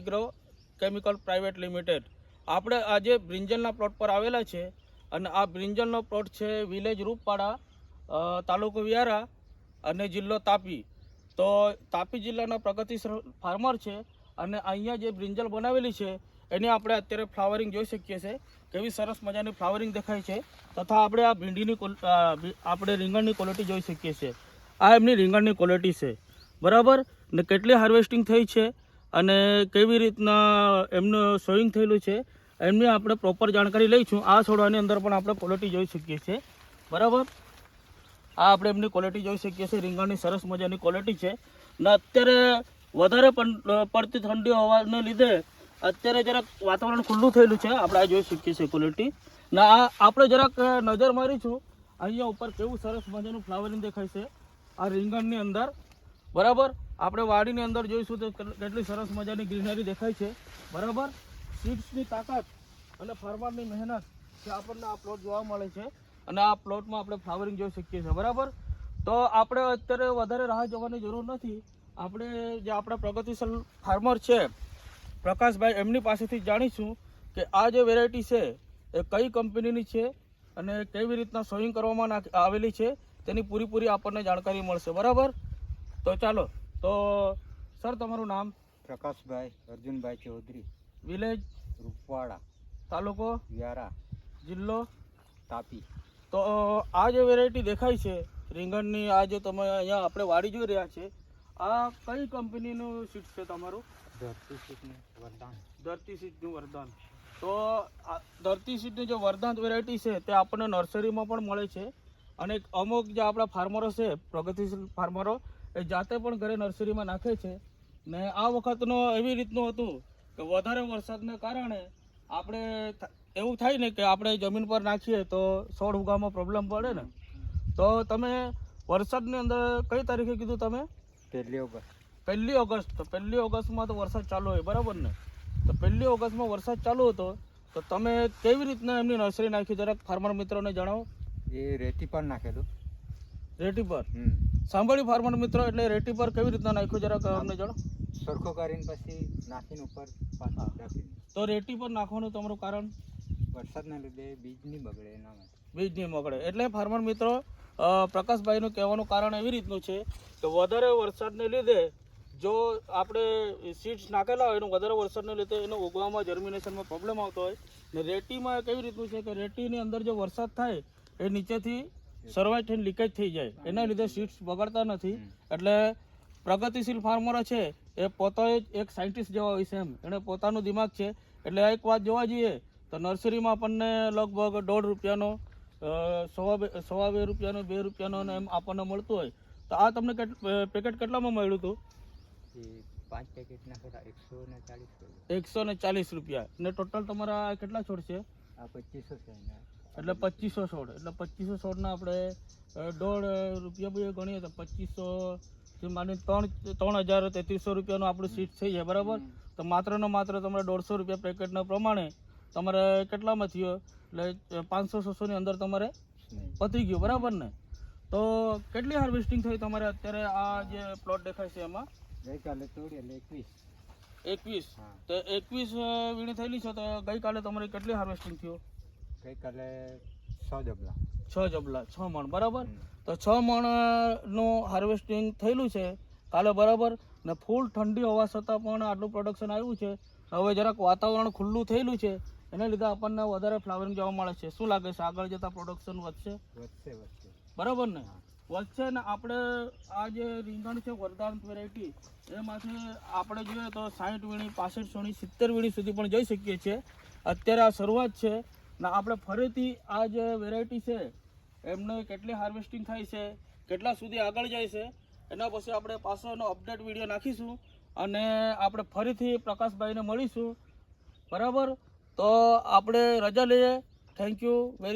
Agro chemical private limited. આપણે આજે બ્રિંજલના plot પર આવેલા છે અને આ બ્રિંજલનો પ્લોટ છે વિલેજ રૂપપાડા તાલુકો વ્યારા અને જિલ્લો તાપી. તો તાપી જિલ્લાના પ્રગતિશીલ ફાર્મર છે અને અહીંયા જે બ્રિંજલ બનાવેલી છે એની આપણે અત્યારે ફ્લાવરિંગ જોઈ શકીએ છીએ. કેવી સરસ મજાની ફ્લાવરિંગ દેખાય છે તથા આપણે આ ભીંડીની આપણે રીંગણની ક્વોલિટી જોઈ શકીએ છીએ. આ એમની રીંગણની ક્વોલિટી છે. બરાબર? ને કેટલી હાર્વેસ્ટિંગ થઈ છે? અને કેવી રીતના એમનું સોઈંગ થયેલું છે, એમની આપણે પ્રોપર જાણકારી લઈશું. આ છોડવાની અંદર પણ આપણે ક્વોલિટી જોઈ શકીએ છીએ. બરાબર? આ આપણે એમની ક્વોલિટી જોઈ શકીએ છીએ. રીંગણની સરસ મજાની ક્વોલિટી છે. ને અત્યારે વધારે પડતી ઠંડી હોવાને લીધે અત્યારે જરાક વાતાવરણ ખુલ્લું થયેલું છે. આપણે આ જોઈ શકીએ છીએ ક્વોલિટી ને આ, આપણે જરાક નજર મારીશું. અહીંયા ઉપર કેવું સરસ મજાનું ફ્લાવરિંગ દેખાય છે. આ રીંગણની અંદર. બરાબર? આપણે વાડીની અંદર જોઈશું તો કેટલી સરસ મજાની ગ્રીનરી દેખાય છે. બરાબર? સીડ્સની તાકાત અને ફાર્મરની મહેનત જે આપણને આ પ્લોટ જોવા મળે છે. અને આ પ્લોટમાં આપણે ફ્લાવરિંગ જોઈ શકીએ છીએ. બરાબર? તો આપણે અત્યારે વધારે રાહ જોવાની જરૂર નથી. આપણે જે આપણા પ્રગતિશીલ ફાર્મર છે, પ્રકાશભાઈ, એમની પાસેથી જાણીશું કે આ જે વેરાયટી છે, એ કઈ કંપનીની છે અને કેવી રીતના સોઈંગ કરવામાં આવેલી છે. તેની પૂરીપૂરી આપણને જાણકારી મળશે. બરાબર? તો ચાલો તો સર તમારું નામ? પ્રકાશભાઈ અર્જુનભાઈ ચૌધરી. વિલેજ? રૂપવાડા. તાલુકો? વ્યારા. જિલ્લો? તાપી. તો આ જે વેરાયટી દેખાય છે રીંગણની આ જે તમે અહીંયા આપણે વાડી જોઈ રહ્યા છે આ કઈ કંપનીનું સીટ છે તમારું? ધરતી સીટનું વરદાન. ધરતી સીટનું વરદાન. તો આ ધરતી સીટની જે વરદાન વેરાયટી છે તે આપણને નર્સરીમાં પણ મળે છે. અને અમુક જે આપણા ફાર્મરો છે પ્રગતિશીલ ફાર્મરો એ જાતે પણ ઘરે નર્સરીમાં નાખે છે. ને આ વખતનો એવી રીતનું હતું કે વધારે વરસાદને કારણે આપણે એવું થાય ને કે આપણે જમીન પર નાખીએ તો છોડ ઉગામાં પ્રોબ્લેમ પડે ને. તો તમે વરસાદની અંદર કઈ તારીખે કીધું તમે? પહેલી ઓગસ્ટ. પહેલી ઓગસ્ટ. તો પહેલી ઓગસ્ટમાં તો વરસાદ ચાલુ હોય બરાબર ને? તો પહેલી ઓગસ્ટમાં વરસાદ ચાલુ હતો તો તમે કેવી રીતના એમની નર્સરી નાખી? જરાક ફાર્મર મિત્રોને જણાવો. એ રેતી પણ નાખેલું. રેટી પર? સાંભળ્યું ફાર્મર મિત્રો એટલે રેટી પર કેવી રીતના નાખ્યું જરાક અમને જણાવો. સરખો કરીને પછી નાખીને ઉપર તો રેટી પર નાખવાનું તમારું કારણ? વરસાદના લીધે બીજ નહીં બગડે એના માટે. બીજ નહીં બગડે. એટલે ફાર્મર મિત્રો પ્રકાશભાઈનું કહેવાનું કારણ એવી રીતનું છે કે વધારે વરસાદને લીધે જો આપણે સીડ્સ નાખેલા હોય એનું વધારે વરસાદને લીધે એનો ઉગવામાં જર્મિનેશનમાં પ્રોબ્લેમ આવતો હોય ને રેટીમાં કેવી રીતનું છે કે રેતીની અંદર જો વરસાદ થાય એ નીચેથી સર્વાઈવ થઈને લીકેજ થઈ જાય. એના લીધે સીડ્સ બગડતા નથી. એટલે પ્રગતિશીલ ફાર્મરો છે એ પોતે જ એક સાયન્ટિસ્ટ જેવા હોય છે એમ. એણે પોતાનું દિમાગ છે. એટલે એક વાત જોવા જઈએ તો નર્સરીમાં આપણને લગભગ દોઢ રૂપિયાનો સવા બે સવા બે રૂપિયાનો બે રૂપિયાનો ને એમ આપણને મળતું હોય. તો આ તમને કેટ પેકેટ કેટલામાં મળ્યું હતું? પાંચ એકસો ને ચાલીસ રૂપિયા. એકસો ને ચાલીસ રૂપિયા. ને ટોટલ તમારા કેટલા છોડ છે? આ પચીસો છે. એટલે પચીસો છોડ એટલે પચીસો છોડના આપણે દોઢ રૂપિયા બી ગણીએ તો પચીસો માની ત્રણ ત્રણ હજાર તેત્રીસો રૂપિયાનું આપણું સીટ થઈ જાય બરાબર? તો માત્ર ને માત્ર તમારે દોઢસો રૂપિયા પેકેટના પ્રમાણે તમારે કેટલામાં થયો? એટલે પાંચસો છસોની અંદર તમારે પતરી પતી ગયું બરાબર ને? તો કેટલી હાર્વેસ્ટિંગ થઈ તમારે અત્યારે આ જે પ્લોટ દેખાય છે એમાં? ગઈકાલે તોડી એટલે એકવીસ. એકવીસ? તો એકવીસ વીણી થયેલી છે તો ગઈકાલે તમારી કેટલી હાર્વેસ્ટિંગ થયું? ગઈકાલે છ જબલા. છ જબલા છ મણ બરાબર? તો છ મણનું હાર્વેસ્ટિંગ થયેલું છે કાલે બરાબર? ને ફૂલ ઠંડી હોવા છતાં પણ આટલું પ્રોડક્શન આવ્યું છે. હવે જરાક વાતાવરણ ખુલ્લું થયેલું છે એના લીધે આપણને વધારે ફ્લાવરિંગ જોવા મળે છે. શું લાગે છે? આગળ જતાં પ્રોડક્શન વધશે? વધશે વધશે. બરાબર ને? વધશે ને આપણે આ જે રીંગણ છે વરદાન વેરાયટી એમાંથી આપણે જોઈએ તો સાઠ વીણી પાસઠ વીણી સિત્તેર વીણી સુધી પણ જઈ શકીએ છીએ. અત્યારે આ શરૂઆત છે ને, આપણે ફરીથી આ જે વેરાયટી છે, એમને કેટલી હાર્વેસ્ટિંગ થાય છે, કેટલા સુધી આગળ જાય છે, એના પછી આપણે પાછો એનો અપડેટ વીડિયો નાખીશું અને આપણે ફરીથી પ્રકાશભાઈને મળીશું. બરાબર? તો આપણે રજા લઈએ. Thank you very